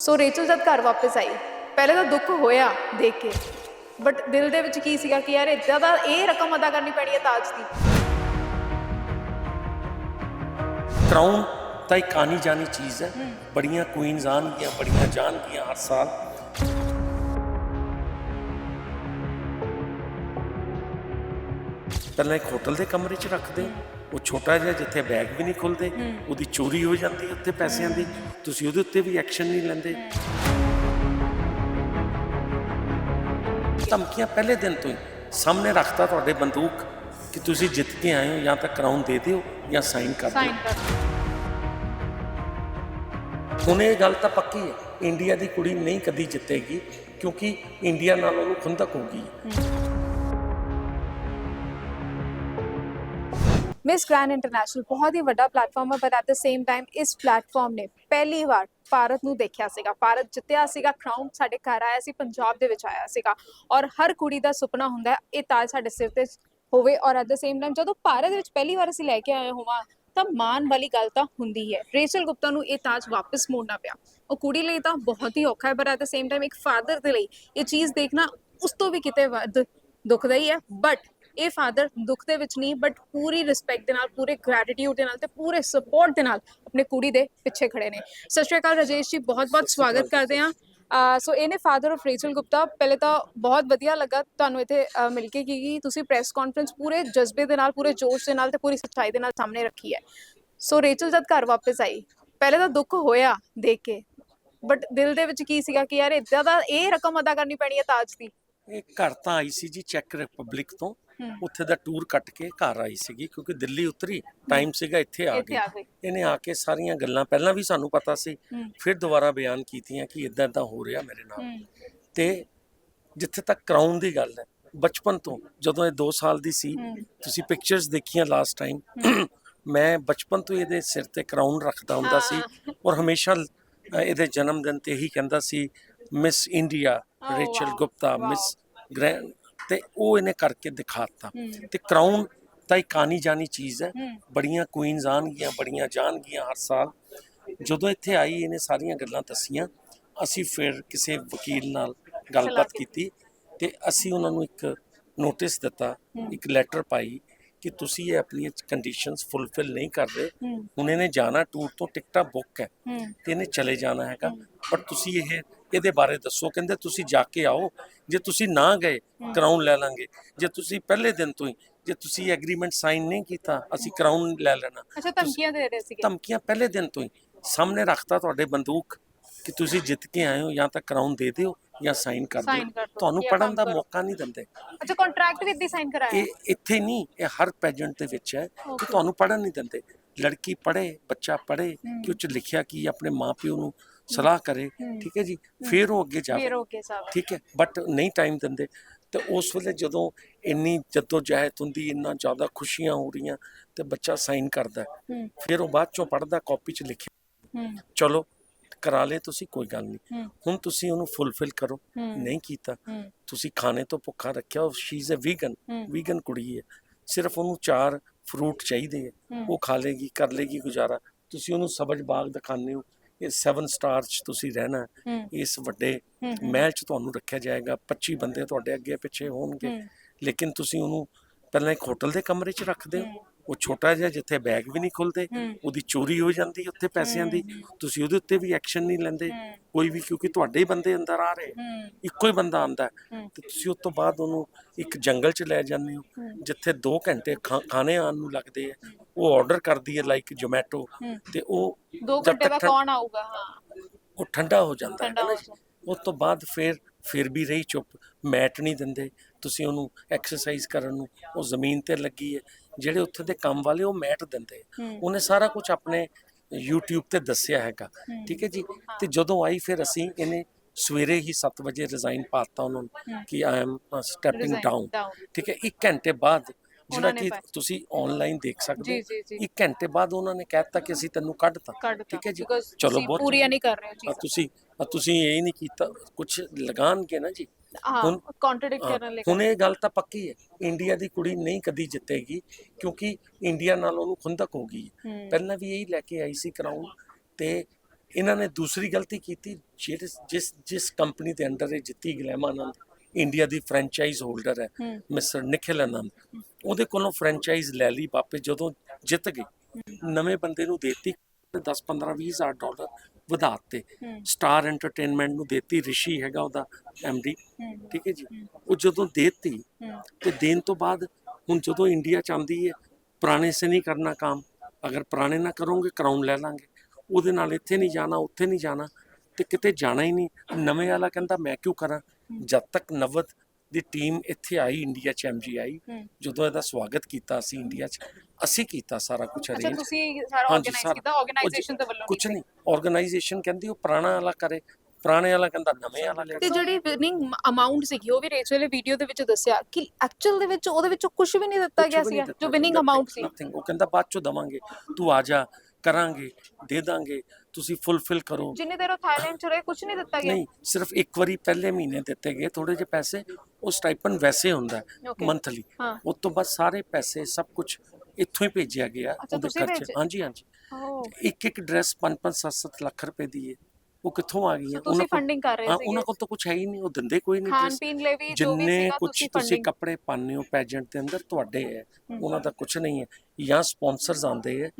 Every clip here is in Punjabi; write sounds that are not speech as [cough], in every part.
ਸੋ ਰੇਚਲ ਜਦ ਘਰ ਵਾਪਸ ਆਈ, ਪਹਿਲੇ ਤਾਂ ਦੁੱਖ ਹੋਇਆ ਦੇਖ ਕੇ। ਬਟ ਦਿਲ ਦੇ ਵਿੱਚ ਕੀ ਸੀਗਾ ਕਿ ਯਾਰ ਇਦਾਂ ਦਾ ਇਹ ਰਕਮ ਅਦਾ ਕਰਨੀ ਪੈਣੀ ਹੈ ਤਾਜ ਦੀ। ਕਰਾਊਨ ਤਾਂ ਇੱਕ ਆਣੀ ਜਾਣੀ ਚੀਜ਼ ਹੈ। ਬੜੀਆਂ ਕੁਈਨਸ ਆਉਣਗੀਆਂ, ਬੜੀਆਂ ਜਾਣਗੀਆਂ ਹਰ ਸਾਲ। ਪਹਿਲਾਂ ਇੱਕ ਹੋਟਲ ਦੇ ਕਮਰੇ 'ਚ ਰੱਖਦੇ। ਉਹ ਛੋਟਾ ਜਿਹਾ ਜਿੱਥੇ ਬੈਗ ਵੀ ਨਹੀਂ ਖੁੱਲਦੇ ਉਹਦੀ ਚੋਰੀ ਹੋ ਜਾਂਦੀ ਹੈ ਉੱਤੇ ਪੈਸਿਆਂ ਦੀ। ਤੁਸੀਂ ਉਹਦੇ ਉੱਤੇ ਵੀ ਐਕਸ਼ਨ ਨਹੀਂ ਲੈਂਦੇ। ਧਮਕੀਆਂ ਪਹਿਲੇ ਦਿਨ ਤੋਂ ਹੀ ਸਾਹਮਣੇ ਰੱਖਤਾ ਤੁਹਾਡੇ ਬੰਦੂਕ ਕਿ ਤੁਸੀਂ ਜਿੱਤ ਕੇ ਆਏ ਹੋ ਜਾਂ ਤਾਂ ਕਰਾਊਨ ਦੇ ਦਿਓ ਜਾਂ ਸਾਈਨ ਕਰ ਦਿਓ। ਹੁਣ ਇਹ ਗੱਲ ਤਾਂ ਪੱਕੀ ਹੈ। ਇੰਡੀਆ ਦੀ ਕੁੜੀ ਨਹੀਂ ਕਦੀ ਜਿੱਤੇਗੀ ਕਿਉਂਕਿ ਇੰਡੀਆ ਨਾਲ ਉਹਨੂੰ ਖੁੰਦਕ ਹੋ ਗਈ ਹੈ। ਮਿਸ ਗ੍ਰੈਂਡ ਇੰਟਰਨੈਸ਼ਨਲ ਬਹੁਤ ਹੀ ਵੱਡਾ ਪਲੇਟਫਾਰਮ ਹੈ but at the same time ਇਸ ਪਲੇਟਫਾਰਮ ਨੇ ਪਹਿਲੀ ਵਾਰ ਭਾਰਤ ਨੂੰ ਦੇਖਿਆ ਸੀਗਾ। ਭਾਰਤ ਜਿੱਤਿਆ ਸੀਗਾ ਕਰਾਊਨ ਸਾਡੇ ਘਰ ਆਇਆ ਸੀ, ਪੰਜਾਬ ਦੇ ਵਿੱਚ ਆਇਆ ਸੀਗਾ। ਔਰ ਹਰ ਕੁੜੀ ਦਾ ਸੁਪਨਾ ਹੁੰਦਾ ਹੈ, ਇਹ ਤਾਜ ਸਾਡੇ ਸਿਰ ਤੇ ਹੋਵੇ ਔਰ ਐਟ ਦ ਸੇਮ ਟਾਈਮ ਜਦੋਂ ਭਾਰਤ ਵਿੱਚ ਪਹਿਲੀ ਵਾਰ ਅਸੀਂ ਲੈ ਕੇ ਆਏ ਹੋਵਾਂ, ਤਾਂ ਮਾਣ ਵਾਲੀ ਗੱਲ ਤਾਂ ਹੁੰਦੀ ਹੈ। ਰੇਚਲ ਗੁਪਤਾ ਨੂੰ ਇਹ ਤਾਜ ਵਾਪਸ ਮੋੜਨਾ ਪਿਆ। ਉਹ ਕੁੜੀ ਲਈ ਤਾਂ ਬਹੁਤ ਹੀ ਔਖਾ ਹੈ ਪਰ ਐਟ ਦ ਸੇਮ ਟਾਈਮ ਇੱਕ ਫਾਦਰ ਦੇ ਲਈ ਇਹ ਚੀਜ਼ ਦੇਖਣਾ ਉਸ ਤੋਂ ਵੀ ਕਿਤੇ ਵੱਧ ਦੁਖਦਾ ਹੀ। ਹੈ ਬਟ ਇਹ ਫਾਦਰ ਦੁੱਖ ਦੇ ਵਿੱਚ ਨਹੀਂ ਬਟ ਪੂਰੀ ਰਿਸਪੈਕਟ ਦੇ ਨਾਲ ਪੂਰੇ ਗ੍ਰੈਟੀਟਿਊਡ ਦੇ ਨਾਲ ਤੇ ਪੂਰੇ ਸਪੋਰਟ ਦੇ ਨਾਲ ਆਪਣੇ ਕੁੜੀ ਦੇ ਪਿੱਛੇ ਖੜੇ ਨੇ। ਸਤਿ ਸ਼੍ਰੀ ਅਕਾਲ ਰਾਜੇਸ਼ ਜੀ ਬਹੁਤ ਬਹੁਤ ਸਵਾਗਤ ਕਰਦੇ ਅਹ ਸੋ ਇਹਨੇ ਫਾਦਰ ਆਫ ਰੇਚਲ ਗੁਪਤਾ ਪਹਿਲੇ ਤਾਂ ਬਹੁਤ ਵਧੀਆ ਲੱਗਾ ਤੁਹਾਨੂੰ ਇੱਥੇ ਮਿਲ ਕੇ ਕਿ ਤੁਸੀਂ ਪ੍ਰੈਸ ਕਾਨਫਰੰਸ ਪੂਰੇ ਜਜ਼ਬੇ ਦੇ ਨਾਲ ਪੂਰੇ ਜੋਸ਼ ਦੇ ਨਾਲ ਤੇ ਪੂਰੀ ਸੱਚਾਈ ਦੇ ਨਾਲ ਸਾਹਮਣੇ ਰੱਖੀ ਹੈ। ਸੋ ਰੇਚਲ ਜਦ ਘਰ ਵਾਪਸ ਆਈ ਪਹਿਲੇ ਤਾਂ ਦੁੱਖ ਹੋਇਆ ਦੇਖ ਕੇ ਬਟ ਦਿਲ ਦੇ ਵਿੱਚ ਕੀ ਸੀਗਾ ਕਿ ਯਾਰ ਇਦਾਂ ਦਾ ਇਹ ਰਕਮ ਅਦਾ ਕਰਨੀ ਪੈਣੀ ਹੈ ਤਾਜ ਦੀ। ਇਹ ਘਰ ਤਾਂ ਆਈ ਸੀ ਜੀ ਚੈੱਕ ਰਿਪਬਲਿਕ ਤੋਂ। ਉੱਥੇ ਦਾ ਟੂਰ ਕੱਟ ਕੇ ਘਰ ਆਈ ਸੀਗੀ ਕਿਉਂਕਿ ਦਿੱਲੀ ਉਤਰੀ ਟਾਈਮ ਸੀਗਾ ਇੱਥੇ ਆ ਇੱਥੇ ਗਈ। ਆ ਗਈ। ਇਹਨੇ ਆ ਕੇ ਸਾਰੀਆਂ ਗੱਲਾਂ ਪਹਿਲਾਂ ਵੀ ਸਾਨੂੰ ਪਤਾ ਸੀ ਹੂੰ। ਫਿਰ ਦੁਬਾਰਾ ਬਿਆਨ ਕੀਤੀਆਂ ਕਿ ਇਦਾਂ ਇਦਾਂ ਹੋ ਰਿਹਾ ਮੇਰੇ ਨਾਲ। ਹੂੰ। ਤੇ ਜਿੱਥੇ ਤੱਕ ਕਰਾਊਨ ਦੀ ਗੱਲ ਹੈ ਬਚਪਨ ਤੋਂ ਜਦੋਂ ਇਹ 2 ਸਾਲ ਦੀ ਸੀ ਹੂੰ। ਤੁਸੀਂ ਪਿਕਚਰਸ ਦੇਖੀਆਂ ਲਾਸਟ ਟਾਈਮ [clears throat] ਮੈਂ ਬਚਪਨ ਤੋਂ ਇਹਦੇ ਸਿਰ ਤੇ ਕਰਾਊਨ ਰੱਖਦਾ ਹੁੰਦਾ ਸੀ ਹਾਂ। ਔਰ ਹਮੇਸ਼ਾ ਅ, ਇਹਦੇ ਜਨਮ ਦਿਨ ਤੇ ਹੀ ਕਹਿੰਦਾ ਸੀ miss India Oh, Rachel wow, Gupta wow. Miss grand ਤੇ ਉਹ ਇਹਨੇ ਕਰਕੇ ਦਿਖਾਤਾ। ਤੇ ਕਰਾਊਨ ਤਾਂ ਇੱਕ ਆਣੀ ਜਾਣੀ ਚੀਜ਼ ਹੈ। ਬੜੀਆਂ ਕੁਈਨਸ ਆਣਗੀਆਂ ਬੜੀਆਂ ਜਾਣਗੀਆਂ ਹਰ ਸਾਲ। ਜਦੋਂ ਇੱਥੇ ਆਈ ਇਹਨੇ ਸਾਰੀਆਂ ਗੱਲਾਂ ਦੱਸੀਆਂ। ਅਸੀਂ ਫਿਰ ਕਿਸੇ ਵਕੀਲ ਨਾਲ ਗੱਲਬਾਤ ਕੀਤੀ। ਤੇ ਅਸੀਂ ਉਹਨਾਂ ਨੂੰ ਇੱਕ ਨੋਟਿਸ ਦਿੱਤਾ। ਇੱਕ ਲੈਟਰ ਪਾਈ ਕਿ ਤੁਸੀਂ ਇਹ ਆਪਣੀਆਂ ਕੰਡੀਸ਼ਨਸ ਫੁੱਲਫਿਲ ਨਹੀਂ ਕਰ ਰਹੇ। ਹੁਣ ਇਹਨੇ ਜਾਣਾ ਟੂਰ ਤੋਂ ਟਿਕਟਾਂ ਬੁੱਕ ਹੂੰ ਤੇ ਇਹਨੇ ਚਲੇ ਜਾਣਾ ਹੈਗਾ। ਪਰ ਤੁਸੀਂ ਇਹ ਇਹਦੇ ਬਾਰੇ ਦੱਸੋ। ਕਹਿੰਦੇ ਤੁਸੀਂ ਜਾ ਕੇ ਆਓ ਜੇ ਤੁਸੀਂ ਨਾ ਗਏ ਕਰਾਊਨ ਲੈ ਲਾਂਗੇ। ਜੇ ਤੁਸੀਂ ਪਹਿਲੇ ਦਿਨ ਤੋਂ ਹੀ ਜੇ ਤੁਸੀਂ ਐਗਰੀਮੈਂਟ ਸਾਈਨ ਨਹੀਂ ਕੀਤਾ ਅਸੀਂ ਕਰਾਊਨ ਲੈ ਲੈਣਾ। ਅੱਛਾ ਧਮਕੀਆਂ ਦੇ ਰਹੇ ਸੀਗੇ। ਧਮਕੀਆਂ ਪਹਿਲੇ ਦਿਨ ਤੋਂ ਹੀ। ਸਾਹਮਣੇ ਰੱਖਤਾ ਤੁਹਾਡੇ ਬੰਦੂਕ ਕਿ ਤੁਸੀਂ ਜਿੱਤ ਕੇ ਆਏ ਹੋ ਜਾਂ ਤਾਂ ਕਰਾਊਨ ਦੇ ਦਿਓ ਜਾਂ ਸਾਈਨ ਕਰ ਦਿਓ। ਤੁਹਾਨੂੰ ਪੜਨ ਦਾ। ਮੌਕਾ ਨਹੀਂ ਦਿੰਦੇ। ਅੱਛਾ ਕੰਟਰੈਕਟ ਵੀ ਇੱਦੀ ਸਾਈਨ ਕਰਾਇਆ। ਇਹ ਇੱਥੇ ਨਹੀਂ ਇਹ ਹਰ ਪੈਜੈਂਟ ਦੇ ਵਿੱਚ ਹੈ ਕਿ. ਤੁਹਾਨੂੰ ਪੜਨ ਨਹੀਂ ਦਿੰਦੇ। ਲੜਕੀ ਪੜੇ ਬੱਚਾ ਪੜੇ ਹਮ। ਕਿ ਉਹ ਚ ਲਿਖਿਆ ਕੀ ਆਪਣੇ ਮਾਪਿਓ ਨੂੰ ਸਲਾਹ ਕਰੇ। ਠੀਕ ਹੈ ਜੀ? ਫਿਰ ਉਹ ਅੱਗੇ ਜਾਵੇ। ਫੇਰ ਓਕੇ ਸਾਹਿਬ ਠੀਕ ਹੈ ਬਟ ਨਹੀਂ ਟਾਈਮ ਦਿੰਦੇ। ਤੇ ਉਸ ਵੇਲੇ ਜਦੋਂ ਇੰਨੀ ਜੱਦੋ ਜਹਿਦ ਹੁੰਦੀ ਇੰਨਾ ਜ਼ਿਆਦਾ ਖੁਸ਼ੀਆਂ ਹੋ ਰਹੀਆਂ ਤੇ ਬੱਚਾ ਸਾਈਨ ਕਰਦਾ ਹੈ। ਹੂੰ। ਫਿਰ ਉਹ ਬਾਅਦ ਚੋਂ ਪੜਦਾ ਕਾਪੀ 'ਚ ਲਿਖਿਆ। ਹੂੰ। ਚਲੋ ਕਰਾ ਲੇ ਤੁਸੀਂ ਕੋਈ ਗੱਲ ਨਹੀਂ। ਹੂੰ। ਹੁਣ ਤੁਸੀਂ ਉਹਨੂੰ ਫੁੱਲਫਿਲ ਕਰੋ। ਹੂੰ। ਨਹੀਂ ਕੀਤਾ। ਹੂੰ। ਤੁਸੀਂ ਖਾਣੇ ਤੋਂ ਭੁੱਖਾ ਰੱਖਿਆ ਉਹ ਸ਼ੀ ਇਜ਼ ਅ ਵੀਗਨ ਹੂੰ। ਵੀਗਨ ਕੁੜੀ ਹੈ। ਸਿਰਫ ਉਹਨੂੰ ਚਾਰ ਫਰੂਟ ਚਾਹੀਦੇ ਹੂੰ। ਉਹ ਖਾ ਲੇਗੀ ਕਰ ਲੇਗੀ ਗੁਜ਼ਾਰਾ। ਤੁਸੀਂ ਉਹਨੂੰ ਸਬਜ ਬਾਗ ਦਿਖਾਉਂਦੇ ਹੋ ਇਹ 7 ਸਟਾਰ 'ਚ ਤੁਸੀਂ ਰਹਿਣਾ ਇਸ ਵੱਡੇ। ਮਹਿਲ 'ਚ ਤੁਹਾਨੂੰ ਰੱਖਿਆ ਜਾਏਗਾ 25 ਬੰਦੇ ਤੁਹਾਡੇ ਅੱਗੇ ਪਿੱਛੇ ਹੋਣਗੇ। ਲੇਕਿਨ ਤੁਸੀਂ ਉਹਨੂੰ ਪਹਿਲਾਂ ਇੱਕ ਹੋਟਲ ਦੇ ਕਮਰੇ 'ਚ ਰੱਖਦੇ ਹੋ। ਉਹ ਛੋਟਾ ਜਿਹਾ ਜਿੱਥੇ ਬੈਗ ਵੀ ਨਹੀਂ ਖੁੱਲਦੇ ਉਹਦੀ ਚੋਰੀ ਹੋ ਜਾਂਦੀ ਉੱਥੇ ਪੈਸਿਆਂ ਦੀ। ਤੁਸੀਂ ਉਹਦੇ ਉੱਤੇ ਵੀ ਐਕਸ਼ਨ ਨਹੀਂ ਲੈਂਦੇ। ਕੋਈ ਵੀ ਕਿਉਂਕਿ ਤੁਹਾਡੇ ਹੀ ਬੰਦੇ ਅੰਦਰ ਆ ਰਹੇ। ਇੱਕੋ ਹੀ ਬੰਦਾ ਆਂਦਾ ਤੇ ਤੁਸੀਂ ਉਸ ਤੋਂ ਬਾਅਦ ਉਹਨੂੰ ਇੱਕ ਜੰਗਲ 'ਚ ਲੈ ਜਾਂਦੇ ਹੋ। ਜਿੱਥੇ 2 ਘੰਟੇ ਖਾਣੇ ਆਉਣ ਨੂੰ ਲੱਗਦੇ ਆ। ਉਹ ਆਰਡਰ ਕਰਦੀ ਹੈ ਲਾਈਕ ਜੋਮੈਟੋ। ਤੇ ਉਹ ਦੋ ਜਦ ਘੰਟੇ ਤੱਕ ਬਾਅਦ ਕੌਣ ਆਊਗਾ? ਹਾਂ। ਉਹ ਠੰਡਾ ਹੋ ਜਾਂਦਾ ਹੈ। ਉਸ ਤੋਂ ਬਾਅਦ ਫਿਰ ਫਿਰ ਵੀ ਰਹੀ ਚੁੱਪ। ਮੈਟ ਨਹੀਂ ਦਿੰਦੇ। ਤੁਸੀਂ ਉਹਨੂੰ ਐਕਸਰਸਾਈਜ਼ ਕਰਨ ਨੂੰ ਉਹ ਜ਼ਮੀਨ ਤੇ ਲੱਗੀ ਹੈ ਜਿਹੜੇ ਉੱਥੇ ਦੇ ਕੰਮ ਵਾਲੇ ਉਹ ਮੈਟ ਦਿੰਦੇ ਉਹਨੇ ਸਾਰਾ ਕੁਝ ਆਪਣੇ YouTube ਤੇ ਦੱਸਿਆ ਹੈਗਾ। ਠੀਕ ਹੈ ਜੀ? ਤੇ ਜਦੋਂ ਆਈ ਫਿਰ ਅਸੀਂ ਇਹਨੇ ਸਵੇਰੇ ਹੀ 7 ਵਜੇ ਰਿਜ਼ਾਈਨ ਪਾਤਾ ਉਹਨਾਂ ਨੂੰ। ਕਿ ਆਈ ਐਮ ਸਟੈਪਿੰਗ ਡਾਊਨ। ਠੀਕ ਹੈ? 1 ਘੰਟੇ ਬਾਅਦ ਜਿਹੜਾ ਕਿ। ਤੁਸੀਂ ਆਨਲਾਈਨ ਦੇਖ ਸਕਦੇ ਜੀ ਜੀ ਜੀ। ਹੋ 1 ਘੰਟੇ ਬਾਅਦ ਉਹਨਾਂ ਨੇ ਕਹਿਤਾ ਕਿ ਅਸੀਂ ਤੈਨੂੰ ਕੱਢਤਾ ਕੱਢ ਠੀਕ ਹੈ ਜੀ? ਚਲੋ ਬਹੁਤ ਪੂਰੀਆਂ ਨਹੀਂ ਕਰ ਰਹੇ ਹੋ ਚੀਜ਼ਾਂ। ਤੁਸੀਂ ਤੁਸੀਂ ਇਹ ਨਹੀਂ ਕੀਤਾ ਕੁਝ ਲਗਾਨਗੇ ਨਾ ਜੀ? ਹੁਣ- ਕੰਟਰਡਿਕਟ ਕਰਨ ਲਈ ਹੁਣ ਇਹ ਗੱਲ ਤਾਂ ਪੱਕੀ ਹੈ ਇੰਡੀਆ ਦੀ ਕੁੜੀ ਨਹੀਂ ਕਦੀ ਜਿੱਤੇਗੀ ਕਿਉਂਕਿ ਇੰਡੀਆ ਨਾਲ ਉਹਨੂੰ ਖੁੰਦਕ ਹੋ ਗਈ ਪਹਿਲਾਂ ਵੀ ਇਹੀ ਲੈ ਕੇ ਆਈ ਸੀ ਕਰਾਊਨ ਤੇ ਇਹਨਾਂ ਨੇ ਦੂਸਰੀ ਗਲਤੀ ਕੀਤੀ ਜਿਹੜੇ ਜਿਸ ਜਿਸ ਕੰਪਨੀ ਦੇ ਅੰਡਰ ਇਹ ਜਿੱਤੀ ਗਲੈਮਾ ਆਨੰਦ ਇੰਡੀਆ ਦੀ ਫਰੈਂਚਾਈਜ਼ ਹੋਲਡਰ ਹੈ ਮਿਸਟਰ ਨਿਖਿਲ ਆਨੰਦ। ਉਹਦੇ ਕੋਲੋਂ ਫਰੈਂਚਾਈਜ਼ ਲੈ ਲਈ ਵਾਪਸ ਜਦੋਂ ਜਿੱਤ ਗਏ ਨਵੇਂ ਬੰਦੇ ਨੂੰ ਦੇਤੀ 10 15 20 ਹਜ਼ਾਰ ਡਾਲਰ ਵਧਾਤੇ ਸਟਾਰ ਐਂਟਰਟੇਨਮੈਂਟ ਨੂੰ ਦੇਤੀ ਰਿਸ਼ੀ ਹੈਗਾ ਉਹਦਾ ਡੀ। ਹੂੰ ਠੀਕ ਹੈ ਜੀ? ਉਹ ਜਦੋਂ ਦੇਤੀ ਤੇ ਦੇਣ ਤੋਂ ਬਾਅਦ ਹੁਣ ਜਦੋਂ ਇੰਡੀਆ ਚਾਹੁੰਦੀ ਹੈ ਪੁਰਾਣੇ ਸੇ ਨਹੀਂ ਕਰਨਾ ਕੰਮ। ਅਗਰ ਪੁਰਾਣੇ ਨਾ ਕਰੋਗੇ ਕਰਾਉਣ ਲੈ ਲਾਂਗੇ। ਉਹਦੇ ਨਾਲ ਇੱਥੇ ਨਹੀਂ ਜਾਣਾ ਉੱਥੇ ਨਹੀਂ ਜਾਣਾ ਤੇ ਕਿਤੇ ਜਾਣਾ ਹੀ ਨਹੀਂ। ਨਵੇਂ ਵਾਲਾ ਕਹਿੰਦਾ ਮੈਂ ਕਿਉਂ ਕਰਾਂ? ਜਦ ਤੱਕ ਨਵਦ ਦੀ ਟੀਮ ਇੱਥੇ ਆਈ ਇੰਡੀਆ ਚ ਐਮਜੀ ਆਈ ਜਦੋਂ ਇਹਦਾ ਸਵਾਗਤ ਕੀਤਾ ਅਸੀਂ ਇੰਡੀਆ ਚ ਅਸੀਂ ਕੀਤਾ ਸਾਰਾ ਕੁਝ ਅੱਛਾ ਅਰੇਂਜ ਤੁਸੀਂ ਸਾਰਾ ਆਰਗੇਨਾਈਜ਼। ਕੀਤਾ ਆਰਗੇਨਾਈਜੇਸ਼ਨ ਦੇ ਵੱਲੋਂ ਕੁਝ ਨਹੀਂ ਆਰਗੇਨਾਈਜੇਸ਼ਨ ਕਹਿੰਦੀ ਉਹ ਪੁਰਾਣਾ ਵਾਲਾ ਕਰੇ ਪੁਰਾਣੇ ਵਾਲਾ ਕਹਿੰਦਾ ਨਵੇਂ ਵਾਲਾ ਤੇ ਕਰੇ ਜਿਹੜੀ ਵਿਨਿੰਗ ਅਮਾਉਂਟ ਸੀਗੀ ਉਹ ਵੀ ਰੇਚਲ ਨੇ ਵੀਡੀਓ ਦੇ ਵਿੱਚ ਦੱਸਿਆ ਕਿ ਐਕਚੁਅਲ ਦੇ ਵਿੱਚ ਉਹਦੇ ਵਿੱਚੋਂ ਕੁਝ ਵੀ ਨਹੀਂ ਦਿੱਤਾ ਗਿਆ ਸੀ ਜੋ ਵਿਨਿੰਗ ਅਮਾਉਂਟ ਸੀ। ਉਹ ਕਹਿੰਦਾ ਬਾਅਦ ਚੋਂ ਦਵਾਂਗੇ ਤੂੰ ਆ ਜਾ ਕਰਾਂਗੇ ਦੇ ਦਾਂਗੇ ਤੁਸੀਂ ਫੁੱਲਫਿਲ ਕਰੋ। ਜਿੰਨੇ ਦੇਰ ਉਹ ਥਾਈਲੈਂਡ ਚ ਰਹੇ ਕੁਝ ਨਹੀਂ ਦਿੱਤਾ ਗਿਆ। ਨਹੀਂ ਸਿਰਫ ਇੱਕ ਵਾਰੀ ਪਹਿਲੇ ਮਹੀਨੇ ਦਿੱਤੇ ਗਏ ਥੋੜੇ ਜਿਹੇ ਪੈਸੇ ਉਹ ਸਟਾਈਪਨ ਵੈਸੇ ਹੁੰਦਾ Okay. ਮੰਥਲੀ ਹਾਂ। ਉਸ ਤੋਂ ਬਾਅਦ ਸਾਰੇ ਪੈਸੇ ਸਭ ਕੁਝ ਇੱਥੋਂ ਹੀ ਭੇਜਿਆ ਗਿਆ ਅੱਛਾ, ਉਹਦੇ ਤੁਸੀਂ ਖਰਚੇ। ਭੇਜੇ? ਹਾਂਜੀ ਹਾਂਜੀ। ਇੱਕ ਇੱਕ ਡਰੈਸ 5-5 7-7 ਲੱਖ ਰੁਪਏ ਦੀ ਹੈ ਉਹ ਕਿੱਥੋਂ ਆ ਗਈਆਂ? ਤੁਸੀਂ ਫੰਡਿੰਗ ਕਰ ਰਹੇ ਸੀ ਉਹਨਾਂ ਕੋਲ ਤਾਂ ਕੁਝ ਹੈ ਹੀ ਨਹੀਂ ਉਹ ਦਿੰਦੇ ਕੋਈ ਨਹੀਂ ਖਾਣ। ਪੀਣ ਲਈ ਵੀ ਜੋ ਵੀ ਸੀਗਾ ਤੁਸੀਂ ਤੁਸੀਂ ਕੱਪੜੇ ਪਾਉਂਦੇ ਹੋ ਪੈਜੈਂਟ ਦੇ ਅੰਦਰ ਤੁਹਾਡੇ ਹੈ। ਉਹਨਾਂ ਦਾ ਕੁਝ ਨਹੀਂ ਹੈ। ਜਾਂ ਸਪਾਂਸਰਸ ਆਉਂਦੇ ਹੈ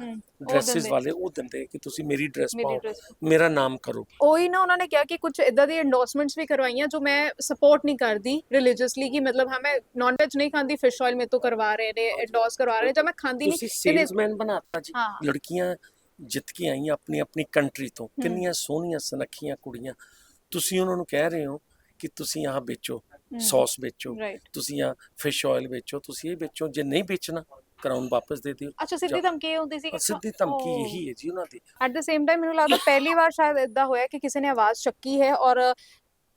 ਡਰੈਸਸ। ਵਾਲੇ ਉਹ ਦਿੰਦੇ ਕਿ ਤੁਸੀਂ ਮੇਰੀ ਡਰੈਸ ਪਾਓ ਮੇਰਾ ਨਾਮ ਕਰੋ। ਉਹੀ ਨਾ ਉਹਨਾਂ ਨੇ ਕਿਹਾ ਕਿ ਕੁਝ ਇਦਾਂ ਦੀ ਐਂਡੋਰਸਮੈਂਟਸ ਵੀ ਕਰਵਾਈਆਂ ਜੋ ਮੈਂ ਸਪੋਰਟ ਨਹੀਂ ਕਰਦੀ ਰਿਲੀਜੀਅਸਲੀ ਕਿ ਮਤਲਬ ਹਾਂ ਮੈਂ ਨਾਨ ਵੈਜ ਨਹੀਂ ਖਾਂਦੀ ਫਿਸ਼ ਆਇਲ ਮੇਰੇ ਤੋਂ ਕਰਵਾ ਰਹੇ ਨੇ ਐਂਡੋਰਸ ਕਰਵਾ ਰਹੇ ਨੇ ਜਾਂ ਮੈਂ ਖਾਂਦੀ ਨਹੀਂ। ਤੁਸੀਂ ਸੇਲਸਮੈਨ ਬਣਾਤਾ ਜੀ। ਲੜਕੀਆਂ ਜਿੱਤ ਕੇ ਆਈਆਂ ਆਪਣੀ ਆਪਣੀ ਕੰਟਰੀ ਤੋਂ। ਕਿੰਨੀਆਂ ਸੋਹਣੀਆਂ ਸੁਨੱਖੀਆਂ ਕੁੜੀਆਂ। ਤੁਸੀਂ ਉਹਨਾਂ ਨੂੰ ਕਹਿ ਰਹੇ ਹੋ ਕਿ ਤੁਸੀਂ ਆਹ ਵੇਚੋ ਸੌਸ ਵੇਚੋ ਤੁਸੀਂ ਆ ਫਿਸ਼ ਆਇਲ ਵੇਚੋ ਤੁਸੀਂ ਇਹ ਵੇਚੋ ਜੇ ਨਹੀਂ ਵੇਚਣਾ ਕਰਾਉਨ ਵਾਪਸ ਦੇ ਦਿਓ। ਅੱਛਾ ਸਿੱਧੀ ਧਮਕੀ ਹੁੰਦੀ ਸੀ ਕਿ ਸਿੱਧੀ ਧਮਕੀ ਇਹੀ ਹੈ ਜੀ ਉਹਨਾਂ ਦੀ। ਐਟ ਦ ਸੇਮ ਟਾਈਮ ਮੈਨੂੰ ਲੱਗਦਾ [laughs] ਪਹਿਲੀ ਵਾਰ ਸ਼ਾਇਦ ਇਦਾਂ ਹੋਇਆ ਕਿ ਕਿਸੇ ਨੇ ਆਵਾਜ਼ ਚੱਕੀ ਹੈ ਔਰ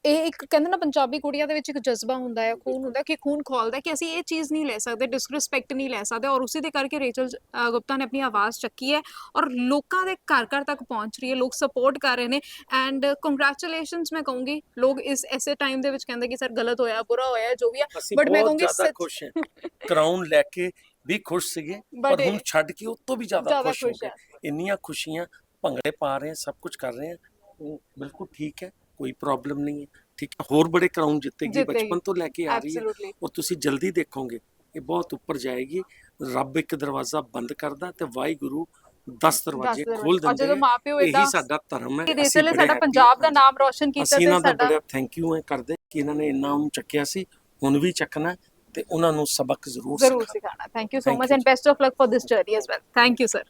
ਇਹ ਇੱਕ ਕਹਿੰਦੇ ਨਾ ਪੰਜਾਬੀ ਕੁੜੀਆਂ ਦੇ ਵਿੱਚ ਇੱਕ ਜਜ਼ਬਾ ਹੁੰਦਾ ਹੈ ਖੂਨ ਹੁੰਦਾ ਕਿ ਖੂਨ ਖੋਲਦਾ ਕਿ ਅਸੀਂ ਇਹ ਚੀਜ਼ ਨਹੀਂ ਲੈ ਸਕਦੇ ਡਿਸਰਿਸਪੈਕਟ ਨਹੀਂ ਲੈ ਸਕਦੇ ਔਰ ਉਸੇ ਦੇ ਕਰਕੇ ਰੇਚਲ ਗੁਪਤਾ ਨੇ ਆਪਣੀ ਆਵਾਜ਼ ਚੱਕੀ ਹੈ ਔਰ ਲੋਕਾਂ ਦੇ ਘਰ ਘਰ ਤੱਕ ਪਹੁੰਚ ਰਹੀ ਹੈ ਲੋਕ ਸਪੋਰਟ ਕਰ ਰਹੇ ਨੇ ਐਂਡ ਕੰਗ੍ਰੈਚੁਲੇਸ਼ਨਸ ਮੈਂ ਕਹੂੰਗੀ ਲੋਕ ਇਸ ਐਸੇ ਟਾਈਮ ਦੇ ਵਿੱਚ ਕਹਿੰਦੇ ਕਿ ਸਰ ਗਲਤ ਹੋਇਆ ਬੁਰਾ ਹੋਇਆ ਜੋ ਵੀ ਆ But ਮੈਂ ਕਹੂੰਗੀ ਸੱਚ- ਖੁਸ਼ ਹਾਂ। ਕਰਾਉਨ ਲੈ ਕੇ ਵੀ ਖੁਸ਼ ਸੀਗੇ ਪਰ ਹੁਣ ਛੱਡ ਕੇ ਉਹ ਤੋਂ ਵੀ ਜ਼ਿਆਦਾ ਖੁਸ਼ ਹੋ ਗਏ। ਇੰਨੀਆਂ ਖੁਸ਼ੀਆਂ ਭੰਗੜੇ ਪਾ ਰਹੇ ਸਭ ਕੁਝ ਕਰ ਰਹੇ ਬਿਲਕੁਲ ਠੀਕ ਹੈ। ਕੋਈ ਪ੍ਰੋਬਲਮ ਨਹੀਂ ਹੈ ਠੀਕ ਹੈ? ਹੋਰ ਬੜੇ ਕਰਾਉਨ ਜਿੱਤੇਗੀ ਜਿੱਤੇਗੀ। ਬਚਪਨ ਤੋਂ ਲੈ ਕੇ ਆ ਰਹੀ ਹੈ ਐਬਸੋਲੂਟਲੀ ਔਰ ਤੁਸੀਂ ਜਲਦੀ ਦੇਖੋਗੇ ਇਹ ਬਹੁਤ ਉੱਪਰ ਜਾਏਗੀ ਰੱਬ ਇੱਕ ਦਰਵਾਜ਼ਾ ਬੰਦ ਕਰਦਾ ਤੇ ਵਾਹਿਗੁਰੂ 10 ਦਰਵਾਜ਼ੇ ਖੋਲ ਔਰ ਦਿੰਦੇ ਜਦੋਂ ਹੈ। ਮਾਪਿਓ ਇਹੀ ਇਦਾਂ ਸਾਡਾ ਧਰਮ ਹੈ ਕਿ ਬੜੇ ਸਾਡਾ happy ਪੰਜਾਬ ਦਾ ਹਾਂ। ਨਾਮ ਰੋਸ਼ਨ ਕੀਤਾ ਅਸੀਂ ਤੇ ਇਹਨਾਂ ਦਾ ਸਾਡਾ ਬੜਾ ਥੈਂਕ ਯੂ ਹੈ ਕਰਦੇ ਕਿ ਇਹਨਾਂ ਨੇ ਇੰਨਾ ਨੂੰ ਚੱਕਿਆ ਸੀ ਹੁਣ ਵੀ ਚੱਕਣਾ ਤੇ ਉਹਨਾਂ ਨੂੰ ਸਬਕ ਜ਼ਰੂਰ ਜ਼ਰੂਰ ਸਿਖਾਉਣਾ। ਸਿਖਾਣਾ thank you so Thank much you, and best of luck for this journey as well thank you sir